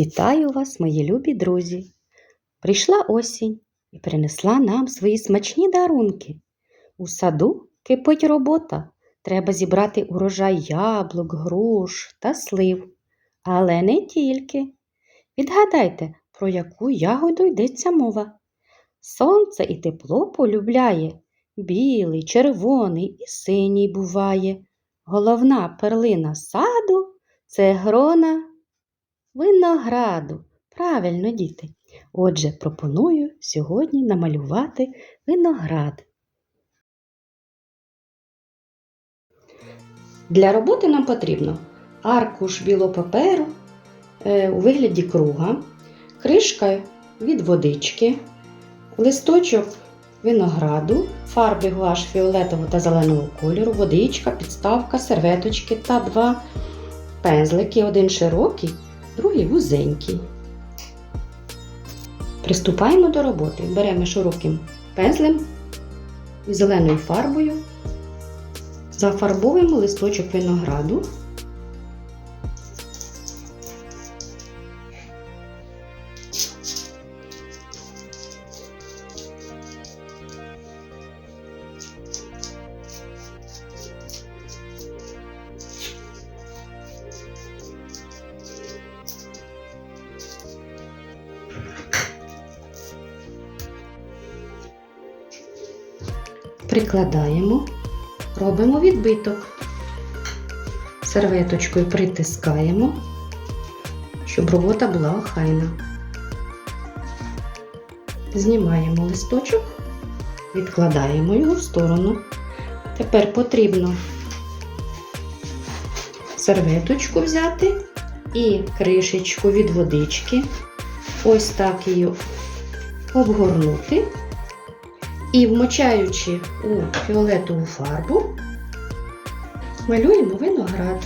Вітаю вас, мої любі друзі! Прийшла осінь і принесла нам свої смачні дарунки. У саду кипить робота. Треба зібрати урожай яблук, груш та слив. Але не тільки. Відгадайте, про яку ягоду йдеться мова. Сонце і тепло полюбляє. Білий, червоний і синій буває. Головна перлина саду це грона винограду. Правильно, діти. Отже, пропоную сьогодні намалювати виноград. Для роботи нам потрібно аркуш білого паперу е, у вигляді круга, кришка від водички, листочок винограду, фарби гуаш фіолетового та зеленого кольору, водичка, підставка, серветочки та два пензлики, один широкий, другий вузенький. Приступаємо до роботи. Беремо широким пензлем і зеленою фарбою, зафарбовуємо листочок винограду. Прикладаємо, робимо відбиток. Серветочкою притискаємо, щоб робота була охайна. Знімаємо листочок, відкладаємо його в сторону. Тепер потрібно серветочку взяти і кришечку від водички. Ось так її обгорнути. І вмочаючи у фіолетову фарбу, малюємо виноград.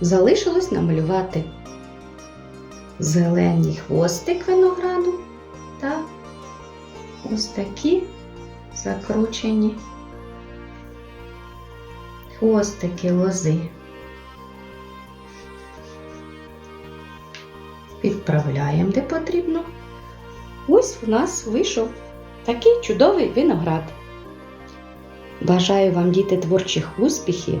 Залишилось намалювати зелений хвостик винограду та ось такі закручені хвостики лози. Підправляємо де потрібно. Ось у нас вийшов такий чудовий виноград. Бажаю вам, діти, творчих успіхів!